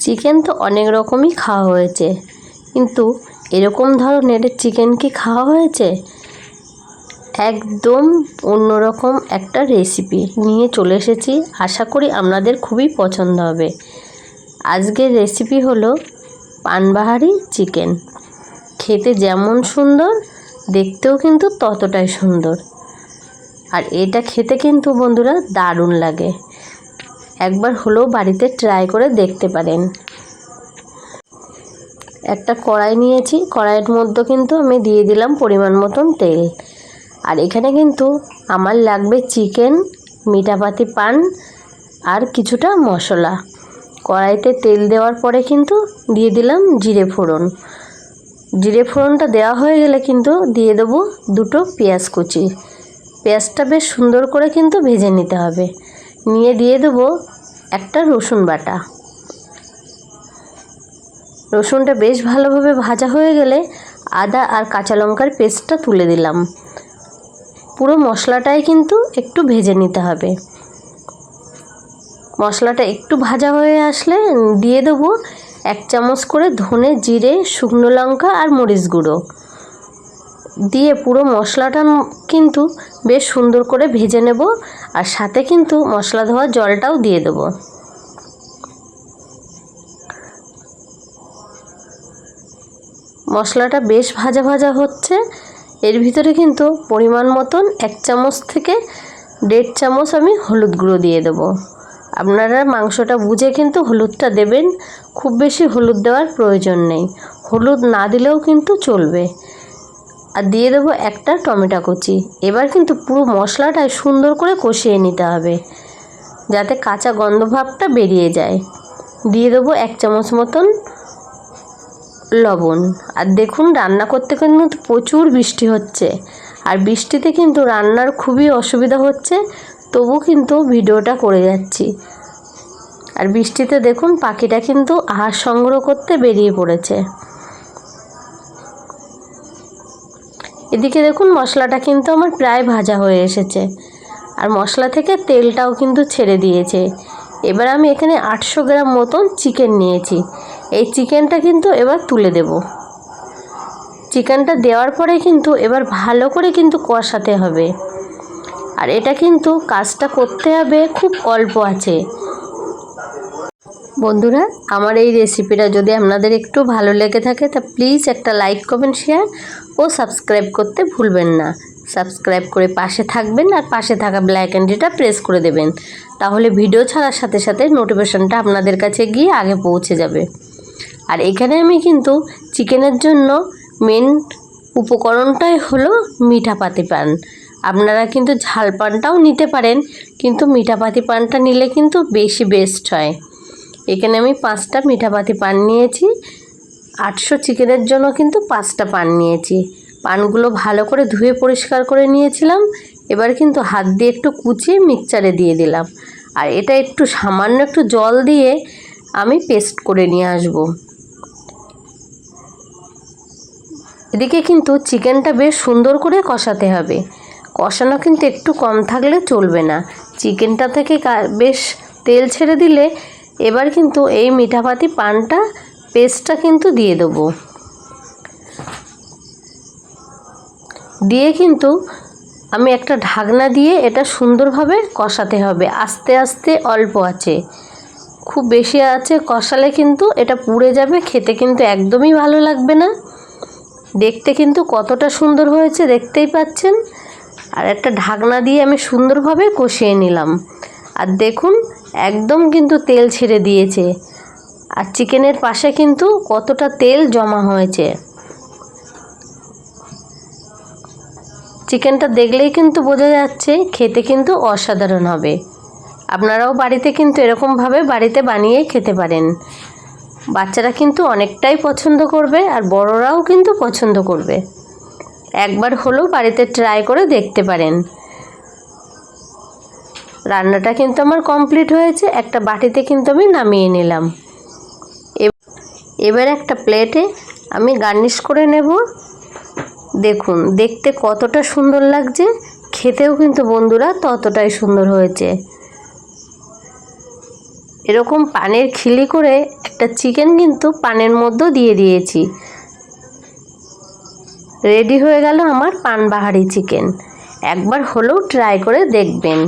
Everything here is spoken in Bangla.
চিকেন তো অনেক রকমই খাওয়া হয়েছে। কিন্তু এরকম ধরনের চিকেন কি খাওয়া হয়েছে? একদম অন্যরকম একটা রেসিপি নিয়ে চলে এসেছি। আশা করি আপনাদের খুবই পছন্দ হবে। আজকের রেসিপি হলো পানবাহারি চিকেন খেতে যেমন সুন্দর, দেখতেও কিন্তু ততটাই সুন্দর। আর এটা খেতে কিন্তু বন্ধুরা দারুণ লাগে। একবার হলেও বাড়িতে ট্রাই করে দেখতে পারেন। একটা কড়াই নিয়েছি, কড়াইয়ের মধ্যে কিন্তু আমি দিয়ে দিলাম পরিমাণ মতন তেল। আর এখানে কিন্তু আমার লাগবে চিকেন মিঠাপাতি, পান আর কিছুটা মশলা। কড়াইতে তেল দেওয়ার পরে কিন্তু দিয়ে দিলাম জিরে ফোড়ন। জিরে ফোড়নটা দেওয়া হয়ে গেলে কিন্তু দিয়ে দেবো দুটো পেঁয়াজ কুচি। পেঁয়াজটা বেশ সুন্দর করে কিন্তু ভেজে নিতে হবে। নিয়ে দিয়ে দেবো একটা রসুন বাটা। রসুনটা বেশ ভালোভাবে ভাজা হয়ে গেলে আদা আর কাঁচা লঙ্কার পেস্টটা তুলে দিলাম। পুরো মশলাটাই কিন্তু একটু ভেজে নিতে হবে। মশলাটা একটু ভাজা হয়ে আসলে দিয়ে দেবো এক চামচ করে ধনে, জিরে, শুকনো লঙ্কা আর মরিচ গুঁড়ো। দিয়ে পুরো মশলাটা কিন্তু বেশ সুন্দর করে ভেজে নেব আর সাথে কিন্তু মশলা ধোয়ার জলটাও দিয়ে দেবো। মশলাটা বেশ ভাজা ভাজা হচ্ছে। এর ভিতরে কিন্তু পরিমাণ মতন এক চামচ থেকে দেড় চামচ আমি হলুদ গুঁড়ো দিয়ে দেবো। আপনারা মাংসটা বুঝে কিন্তু হলুদটা দেবেন, খুব বেশি হলুদ দেওয়ার প্রয়োজন নেই। হলুদ না দিলেও কিন্তু চলবে। আর দিয়ে দেবো একটা টমেটো কুচি। এবার কিন্তু পুরো মশলাটাই সুন্দর করে কষিয়ে নিতে হবে, যাতে কাঁচা গন্ধ ভাবটা বেরিয়ে যায়। দিয়ে দেবো এক চামচ মতন লবণ। আর দেখুন, রান্না করতে কিন্তু প্রচুর বৃষ্টি হচ্ছে। আর বৃষ্টিতে কিন্তু রান্নার খুবই অসুবিধা হচ্ছে তবু কিন্তু ভিডিওটা করে যাচ্ছি। আর বৃষ্টিতে দেখুন, পাখিটা কিন্তু আহার সংগ্রহ করতে বেরিয়ে পড়েছে। এদিকে দেখুন মশলাটা কিন্তু আমার প্রায় ভাজা হয়ে এসেছে। আর মশলা থেকে তেলটাও কিন্তু ছেড়ে দিয়েছে। এবার আমি এখানে আটশো গ্রাম মতন চিকেন নিয়েছি। এই চিকেনটা কিন্তু এবার তুলে দেব। চিকেনটা দেওয়ার পরে কিন্তু এবার ভালো করে কিন্তু কষাতে হবে। আর এটা কিন্তু কাজটা করতে হবে খুব অল্প আছে। বন্ধুরা, আমার এই রেসিপিটা যদি আপনাদের একটু ভালো লেগে থাকে, তা প্লিজ একটা লাইক কমেন্ট শেয়ার ও সাবস্ক্রাইব করতে ভুলবেন না। সাবস্ক্রাইব করে পাশে থাকবেন আর পাশে থাকা ব্ল্যাক অ্যান্ডিটা প্রেস করে দেবেন। তাহলে ভিডিও ছাড়ার সাথে সাথে নোটিফিকেশনটা আপনাদের কাছে গিয়ে আগে পৌঁছে যাবে। আর এখানে আমি কিন্তু চিকেনের জন্য মেন উপকরণটাই হলো মিঠা পাতি পান। আপনারা কিন্তু ঝাল পানটাও নিতে পারেন, কিন্তু মিঠা পাতি পানটা নিলে কিন্তু বেশি বেস্ট হয়। এখানে আমি পাঁচটা মিঠা পাতি পান নিয়েছি। আটশো চিকেনের জন্য কিন্তু পাঁচটা পান নিয়েছি। পানগুলো ভালো করে ধুয়ে পরিষ্কার করে নিয়েছিলাম। এবার কিন্তু হাত দিয়ে একটু কুচিয়ে মিক্সচারে দিয়ে দিলাম। আর এটা একটু সামান্য একটু জল দিয়ে আমি পেস্ট করে নিয়ে আসব। এদিকে কিন্তু চিকেনটা বেশ সুন্দর করে কষাতে হবে। কষানো কিন্তু একটু কম থাকলে চলবে না। চিকেনটা থেকে বেশ তেল ছেড়ে দিলে এবার কিন্তু এই মিঠাপাতি পানটা পেস্টটা কিন্তু দিয়ে দেবো। দিয়ে কিন্তু আমি একটা ঢাকনা দিয়ে এটা সুন্দরভাবে কষাতে হবে। আস্তে আস্তে অল্প আছে। খুব বেশি আছে, কষালে কিন্তু এটা পুড়ে যাবে, খেতে কিন্তু একদমই ভালো লাগবে না। দেখতে কিন্তু কতটা সুন্দর হয়েছে, দেখতেই পাচ্ছেন। আর একটা ঢাকনা দিয়ে আমি সুন্দরভাবে কষিয়ে নিলাম। আর দেখুন একদম কিন্তু তেল ছেড়ে দিয়েছে। আর চিকেনের পাশে কিন্তু কতটা তেল জমা হয়েছে। চিকেনটা দেখলেই কিন্তু বোঝা যাচ্ছে, খেতে কিন্তু অসাধারণ হবে। আপনারাও বাড়িতে কিন্তু এরকমভাবে বাড়িতে বানিয়ে খেতে পারেন। বাচ্চারা কিন্তু অনেকটাই পছন্দ করবে আর বড়রাও কিন্তু পছন্দ করবে। একবার হলেও বাড়িতে ট্রাই করে দেখতে পারেন। রান্নাটা কিন্তু আমার কমপ্লিট হয়েছে, একটা বাটিতে কিন্তু আমি নামিয়ে নিলাম। এবার একটা প্লেটে আমি গার্নিশ করে নেব। দেখুন, দেখতে কতটা সুন্দর লাগছে, খেতেও কিন্তু বন্ধুরা ততটাই সুন্দর হয়েছে। এরকম পানের খিলি করে একটা চিকেন কিন্তু পানের মধ্যেও দিয়ে দিয়েছি। রেডি হয়ে গেল আমার পানবাহারি চিকেন একবার হলেও ট্রাই করে দেখবেন।